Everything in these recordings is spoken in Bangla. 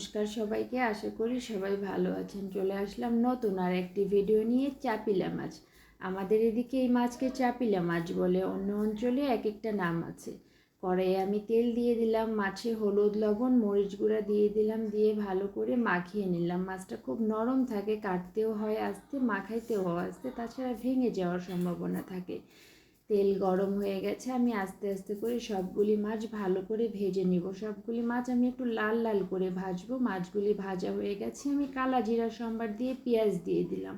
নমস্কার সবাইকে, আশা করি সবাই ভালো আছেন। চলে আসলাম নতুন আর একটি ভিডিও নিয়ে চাপিলা মাছ। আমাদের এদিকে এই মাছকে চাপিলা মাছ বলে। অন্য অঞ্চলে এক একটা নাম আছে। কড়াইয়ে আমি তেল দিয়ে দিলাম, মাছে হলুদ, লবণ, মরিচ গুঁড়া দিয়ে দিলাম, দিয়ে ভালো করে মাখিয়ে নিলাম। মাছটা খুব নরম থাকে, কাটতেও হয় আস্তে, মাখাইতেও হয় আস্তে, তাছাড়া ভেঙে যাওয়ার সম্ভাবনা থাকে। তেল গরম হয়ে গেছে, আমি আস্তে আস্তে করে সবগুলি মাছ ভালো করে ভেজে নিব। সবগুলি মাছ আমি একটু লাল লাল করে ভাজবো। মাছগুলি ভাজা হয়ে গেছে, আমি কালা জিরা সম্বার দিয়ে পেঁয়াজ দিয়ে দিলাম।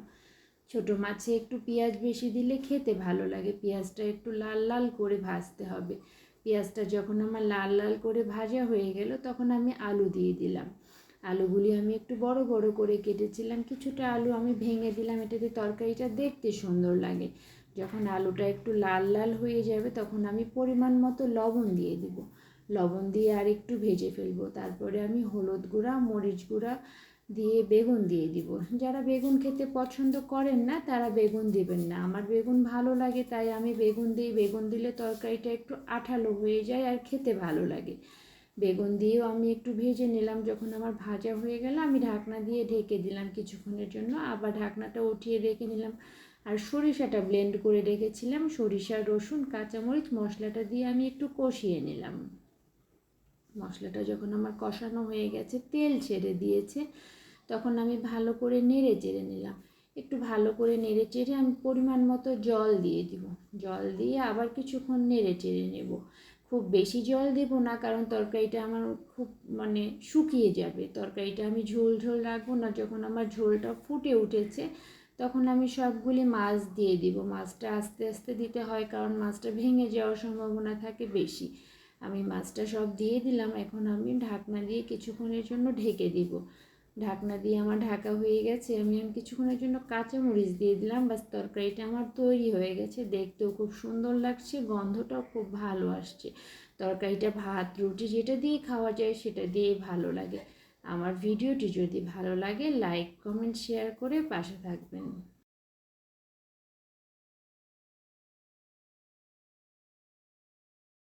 ছোট মাছে একটু পেঁয়াজ বেশি দিলে খেতে ভালো লাগে, পেঁয়াজটা একটু লাল লাল করে ভাজতে হবে। পেঁয়াজটা যখন আমার লাল লাল করে ভাজা হয়ে গেল, তখন আমি আলু দিয়ে দিলাম। আলুগুলি আমি একটু বড় বড় করে কেটেছিলাম, কিছুটা আলু আমি ভেঙে দিলাম, এটাতে তরকারিটা দেখতে সুন্দর লাগে। যখন আলুটা একটু লাল লাল হয়ে যাবে, তখন আমি পরিমাণ মতো লবণ দিয়ে দিব। লবণ দিয়ে আর একটু ভেজে ফেলব। তারপরে আমি হলুদ গুঁড়া, মরিচ গুঁড়া দিয়ে বেগুন দিয়ে দিব। যারা বেগুন খেতে পছন্দ করেন না, তারা বেগুন দিবেন না। আমার বেগুন ভালো লাগে, তাই আমি বেগুন দিই। বেগুন দিলে তরকারিটা একটু আঠালো হয়ে যায় আর খেতে ভালো লাগে। বেগুন দিয়েও আমি একটু ভেজে নিলাম। যখন আমার ভাজা হয়ে গেল, আমি ঢাকনা দিয়ে ঢেকে দিলাম কিছুক্ষণের জন্য। আবার ঢাকনাটা উঠিয়ে রেখে নিলাম আর সরিষাটা ব্লেন্ড করে রেখেছিলাম। সরিষা রসুন, কাঁচামরিচ, মশলাটা দিয়ে আমি একটু কষিয়ে নিলাম। মশলাটা যখন আমার কষানো হয়ে গেছে, তেল ছেড়ে দিয়েছে, তখন আমি ভালো করে নেড়ে চেড়ে নিলাম। একটু ভালো করে নেড়ে চেড়ে আমি পরিমাণ মতো জল দিয়ে দিব। জল দিয়ে আবার কিছুক্ষণ নেড়ে চেড়ে নেব। খুব বেশি জল দেব না, কারণ তরকারিটা আমার খুব মানে শুকিয়ে যাবে। তরকারিটা আমি ঝোল ঝোল রাখব না, যখন আমার ঝোলটা ফুটে উঠেছে, তখন আমি সবগুলি মাছ দিয়ে দিব। মাছটা আস্তে আস্তে দিতে হয়, কারণ মাছটা ভেঙে যাওয়ার সম্ভাবনা থাকে বেশি। আমি মাছটা সব দিয়ে দিলাম, এখন আমি ঢাকনা দিয়ে কিছুক্ষণের জন্য ঢেকে দিব। ঢাকনা দিয়ে আমার ঢাকা হয়ে গেছে। আমি আমি কিছুক্ষণের জন্য কাঁচামরিচ দিয়ে দিলাম। বাস তরকারিটা আমার তৈরি হয়ে গেছে। দেখতেও খুব সুন্দর লাগছে, গন্ধটাও খুব ভালো আসছে। তরকারিটা ভাত, রুটি যেটা দিয়ে খাওয়া যায় সেটা দিয়ে ভালো লাগে। আমার ভিডিওটি যদি ভালো লাগে, লাইক, কমেন্ট, শেয়ার করে পাশে থাকবেন।